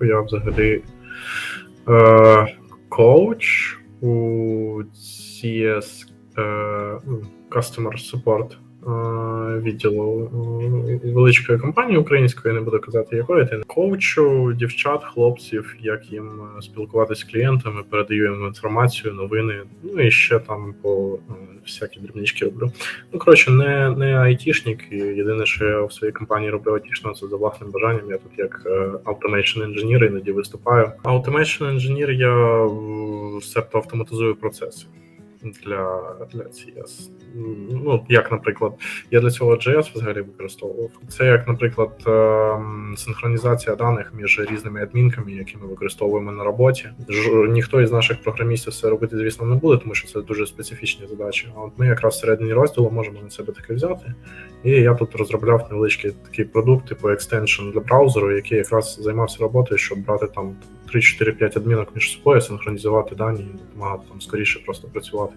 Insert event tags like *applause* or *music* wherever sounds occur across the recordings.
Я взагалі е, коуч у CS е, Customer Support відділу е, величкої компанії української, не буду казати якої. Ти коучу дівчат, хлопців, як їм е, спілкуватися з клієнтами, передаю їм інформацію, новини. Ну і ще там по е, всякі дрібнички роблю. Ну коротше, не, не айтішник. Єдине, що я в своїй компанії роблю айтішно, це за власним бажанням. Я тут як е, automation engineer іноді виступаю. Automation engineer я е, себто автоматизую процеси. Для, для CS. Ну, як, наприклад, я для цього JS взагалі використовував. Це як, наприклад, ем, синхронізація даних між різними адмінками, які ми використовуємо на роботі. Ж, ніхто із наших програмістів це робити, звісно, не буде, тому що це дуже специфічні задачі. А от ми якраз всередині розділу можемо на себе таке взяти. І я тут розробляв невеличкий такий продукт, типу екстеншн для браузеру, який якраз займався роботою, щоб брати там 3-4-5 адмінок між собою, синхронізувати дані і допомагати там скоріше просто працювати,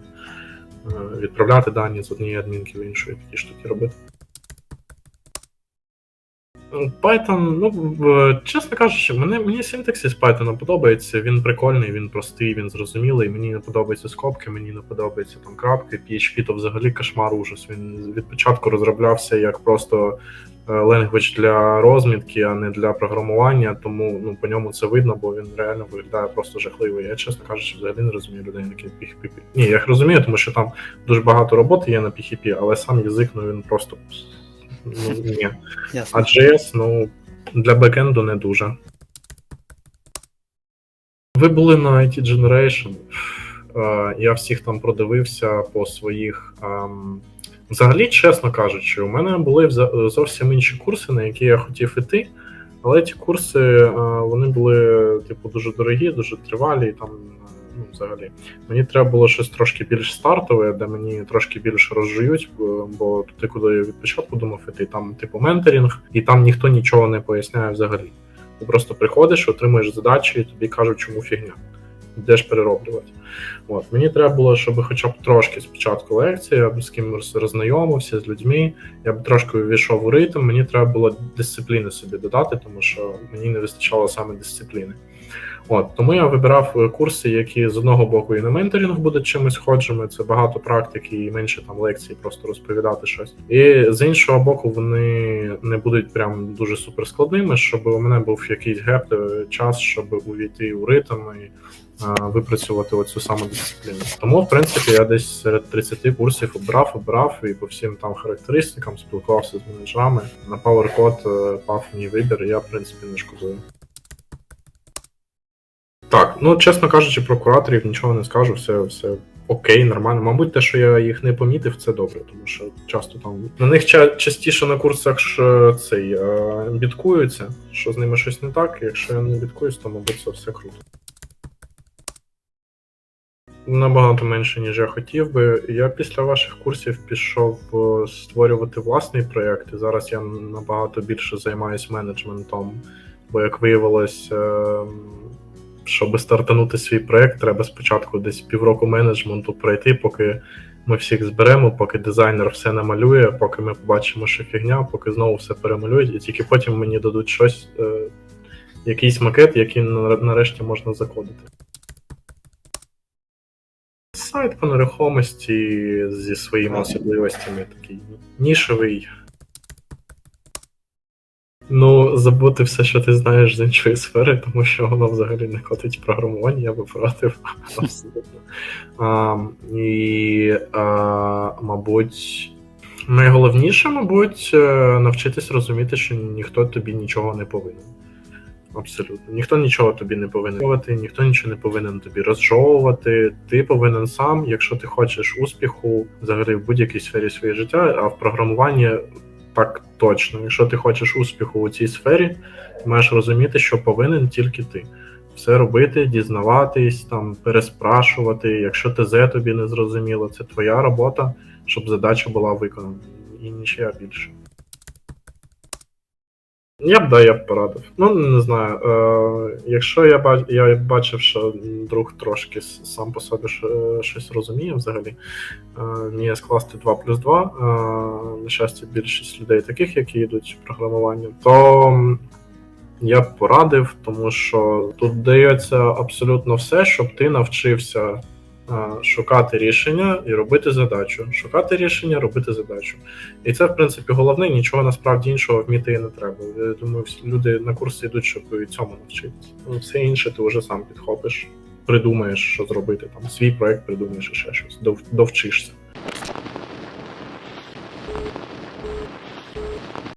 Е, відправляти дані з однієї адмінки в іншу і такі штуки робити. Ну, Python, ну чесно кажучи, мене мені синтаксис Python подобається. Він прикольний, він простий, він зрозумілий. Мені не подобаються скобки, мені не подобаються там крапки. PHP то взагалі кошмар ужас. Він від початку розроблявся як просто ленгведж для розмітки, а не для програмування. Тому ну по ньому це видно, бо він реально виглядає просто жахливо. Я чесно кажучи, взагалі не розумію людей, які PHP. Ні, я їх розумію, тому що там дуже багато роботи є на PHP, але сам язик, ну він просто ну, ні. *laughs* А. JS, ну, для бекенду не дуже. Ви були на IT Generation. Е, Я всіх там продивився по своїх. Взагалі, чесно кажучи, у мене були зовсім інші курси, на які я хотів іти. Але ті курси е, вони були, типу, дуже дорогі, дуже тривалі, і там, ну, взагалі. Мені треба було щось трошки більш стартове, де мені трошки більше розжують, бо туди, куди я від початку думав іти, там, типу, менторинг, і там ніхто нічого не поясняє взагалі. Ти просто приходиш, отримуєш задачі, і тобі кажуть, чому фігня. Йдеш перероблювати. От. Мені треба було, щоб хоча б трошки спочатку лекції, я б з кимось роззнайомився з людьми, я б трошки увійшов у ритм, мені треба було дисципліни собі додати, тому що мені не вистачало саме дисципліни. От тому я вибирав е, курси, які з одного боку і на менторинг будуть чимось схожими. Це багато практики і менше там лекцій, просто розповідати щось. І з іншого боку, вони не будуть прям дуже суперскладними, щоб у мене був якийсь геп, е, час, щоб увійти у ритм і е, випрацювати оцю саму. Тому, в принципі, я десь серед 30 курсів обрав, обрав і по всім там характеристикам спілкувався з менеджерами. На PowerCode е, пав мій вибір, і я в принципі не шкодую. Так, ну чесно кажучи, про кураторів нічого не скажу, все, все окей, нормально. Мабуть, те, що я їх не помітив, це добре, тому що часто там на них ча- частіше на курсах ж цей е, бідкуються, що з ними щось не так. Якщо я не бідкуюсь, то мабуть це все круто. Набагато менше, ніж я хотів би. Я після ваших курсів пішов е, створювати власний проєкт, і зараз я набагато більше займаюся менеджментом. Бо, як виявилось, е, щоб стартанути свій проєкт, треба спочатку десь півроку менеджменту пройти, поки ми всіх зберемо, поки дизайнер все намалює, поки ми побачимо, що фігня, поки знову все перемалюють, і тільки потім мені дадуть щось, е, якийсь макет, який нарешті можна закодити. Сайт по нерухомості зі своїми особливостями, такий нішевий. Ну, забути все, що ти знаєш з іншої сфери, тому що воно взагалі не котить програмування, я би порадив. Абсолютно. А, і, а, мабуть, найголовніше, мабуть, е, навчитись розуміти, що ніхто тобі нічого не повинен. Абсолютно. Ніхто нічого тобі не повинен робити, ніхто нічого не повинен тобі розжовувати. Ти повинен сам, якщо ти хочеш успіху взагалі в будь-якій сфері своєї життя, а в програмуванні так точно. Якщо ти хочеш успіху у цій сфері, ти маєш розуміти, що повинен тільки ти. Все робити, дізнаватись, там, переспрашувати. Якщо ТЗ тобі не зрозуміло, це твоя робота, щоб задача була виконана. І нічия більше. Я б да, я б порадив. Ну, не знаю. Е, якщо я бач, я бачив, що друг трошки сам по собі щось розуміє взагалі, е, скласти 2 плюс 2, е, на щастя, більшість людей таких, які йдуть в програмування, то я б порадив, тому що тут дається абсолютно все, щоб ти навчився шукати рішення і робити задачу. Шукати рішення, робити задачу. І це, в принципі, головне, нічого насправді іншого вміти і не треба. Я думаю, люди на курси йдуть, щоб і цьому навчитися. Ну, все інше ти вже сам підхопиш, придумаєш, що зробити, там свій проект придумаєш і ще щось, дов- довчишся.